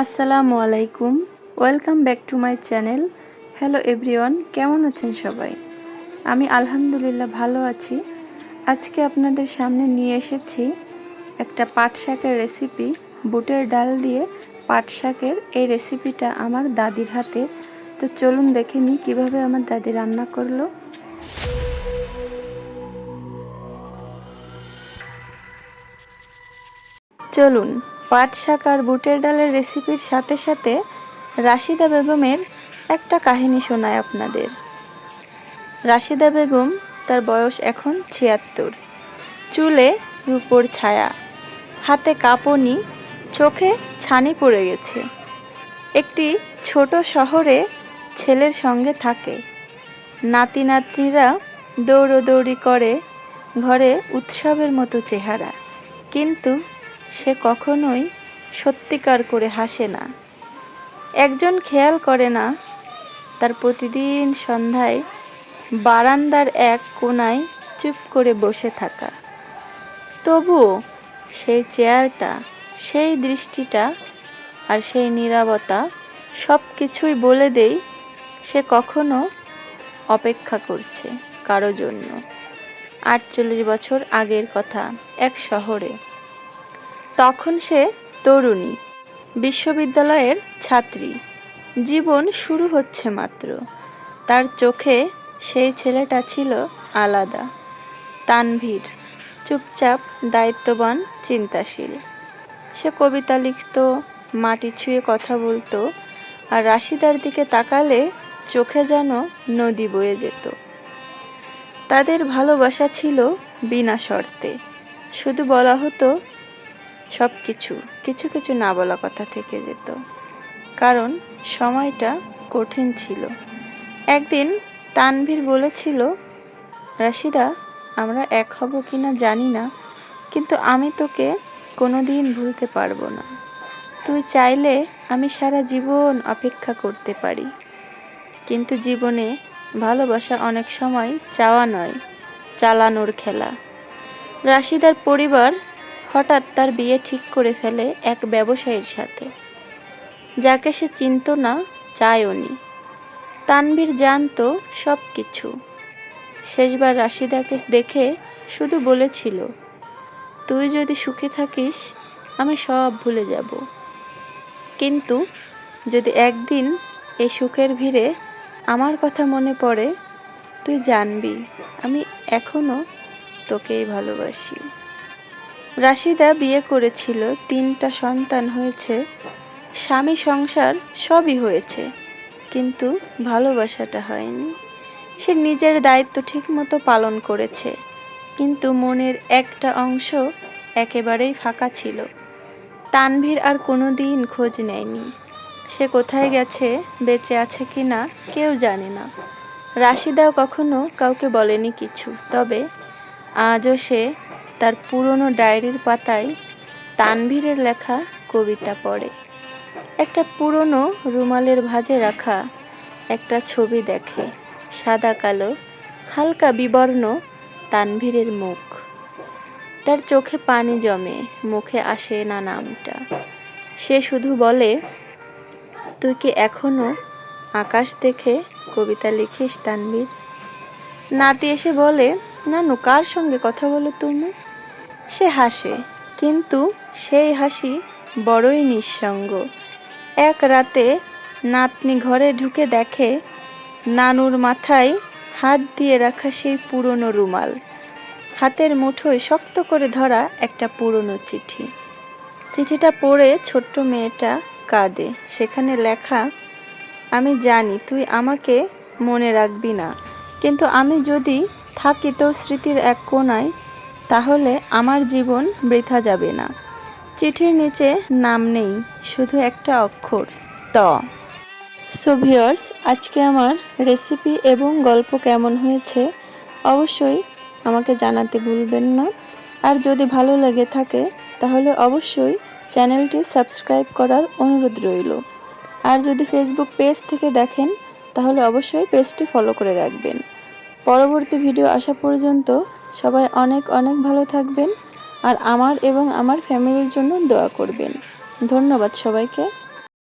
আসসালামু আলাইকুম। Welcome back to my channel hello everyone কেমন আছেন সবাই? আমি আলহামদুলিল্লাহ ভালো আছি। আজকে আপনাদের সামনে নিয়ে এসেছি একটা পাট শাকের রেসিপি বুটের ডাল দিয়ে পাট শাকের এই রেসিপিটা আমার দাদির হাতে। তো চলুন দেখে নিই কীভাবে আমার দাদি রান্না করল। চলুন পাট শাক আর বুটের ডালের রেসিপির সাথে সাথে রাশিদা বেগমের একটা কাহিনী শোনায় আপনাদের। রাশিদা বেগম তার বয়স এখন ছিয়াত্তর। চুলে রূপোর ছায়া, হাতে কাঁপনি, চোখে ছানি পড়ে গেছে। একটি ছোট শহরে ছেলের সঙ্গে থাকে। নাতি নাতনিরা দৌড়োদৌড়ি করে ঘরে উৎসবের মতো চেহারা। কিন্তু সে কখনোই সত্যিকার করে হাসে না। একজন খেয়াল করে না, তার প্রতিদিন সন্ধ্যায় বারান্দার এক কোনায় চুপ করে বসে থাকা। তবুও সেই চেয়ারটা, সেই দৃষ্টিটা আর সেই নীরবতা সব কিছুই বলে দেই সে কখনো অপেক্ষা করছে কারও জন্য। আটচল্লিশ বছর আগের কথা এক শহরে। তখন সে তরুণী, বিশ্ববিদ্যালয়ের ছাত্রী। জীবন শুরু হচ্ছে মাত্র। তার চোখে সেই ছেলেটা ছিল আলাদা। তানভীর, চুপচাপ দায়িত্ববান, চিন্তাশীল। সে কবিতা লিখত, মাটি ছুঁয়ে কথা বলতো আর রাশিদার দিকে তাকালে চোখে যেন নদী বয়ে যেত। তাদের ভালোবাসা ছিল বিনা শর্তে। শুধু বলা হতো সব কিছু কিছু কিছু না বলা কথা থেকে যেত। কারণ সময়টা কঠিন ছিল। একদিন তানভীর বলেছিল, রাশিদা, আমরা এক হব কি না জানি না, কিন্তু আমি তোকে কোনো দিন ভুলতে পারব না। তুই চাইলে আমি সারা জীবন অপেক্ষা করতে পারি। কিন্তু জীবনে ভালোবাসা অনেক সময় চাওয়া নয়, চালানোর খেলা। রাশিদার পরিবার হঠাৎ তার বিয়ে ঠিক করে ফেলে এক ব্যবসায়ীর সাথে। যাকে সে চিনত না চায়ওনি তানভীর জানতো সব কিছু। শেষবার রাশিদাকে দেখে শুধু বলেছিল, তুই যদি সুখে থাকিস, আমি সব ভুলে যাব। কিন্তু যদি একদিন এই সুখের ভিড়ে আমার কথা মনে পড়ে, তুই জানবি, আমি এখনও তোকেই ভালোবাসি। রাশিদা বিয়ে করেছিল, তিনটা সন্তান হয়েছে, স্বামী সংসার সবই হয়েছে, কিন্তু ভালোবাসাটা হয়নি। সে নিজের দায়িত্ব ঠিকমতো পালন করেছে, কিন্তু মনের একটা অংশ একেবারেই ফাঁকা ছিল। তানভীর আর কোনো দিন খোঁজ নেয়নি। সে কোথায় গেছে, বেঁচে আছে কি না কেউ জানে না। রাশিদাও কখনো কাউকে বলেনি কিছু, তবে আজও সে তার পুরনো ডায়েরির পাতায় তানভীরের লেখা কবিতা পড়ে। একটা পুরনো রুমালের ভাঁজে রাখা একটা ছবি দেখে, সাদা কালো, হালকা বিবর্ণ তানভীরের মুখ। তার চোখে পানি জমে, মুখে আসে না নামটা। সে শুধু বলে, তুই কি এখনও আকাশ দেখে কবিতা লিখিস, তানভীর? নাতি এসে বলে, নানু, কার সঙ্গে কথা বলো তুমি? সে হাসে, কিন্তু সেই হাসি বড়ই নিঃসঙ্গ। এক রাতে নাতনি ঘরে ঢুকে দেখে নানুর মাথায় হাত দিয়ে রাখা সেই পুরনো রুমাল। হাতের মুঠোয় শক্ত করে ধরা একটা পুরনো চিঠি। চিঠিটা পড়ে ছোট্ট মেয়েটা কাঁদে। সেখানে লেখা, আমি জানি তুই আমাকে মনে রাখবি না, কিন্তু আমি যদি থাকি তোর স্মৃতির এক কোনায় তাহলে আমার জীবন বৃথা যাবে না। চিঠির নিচে নাম নেই, শুধু একটা অক্ষর, ত। সো আজকে আমার রেসিপি এবং গল্প কেমন হয়েছে অবশ্যই আমাকে জানাতে ভুলবেন না। আর যদি ভালো লেগে থাকে, তাহলে অবশ্যই চ্যানেলটি সাবস্ক্রাইব করার অনুরোধ রইল। আর যদি ফেসবুক পেজ থেকে দেখেন, তাহলে অবশ্যই পেজটি ফলো করে রাখবেন। পরবর্তী ভিডিও আসা পর্যন্ত সবাই অনেক অনেক ভালো থাকবেন আর আমার এবং আমার ফ্যামিলির জন্য দোয়া করবেন। ধন্যবাদ সবাইকে।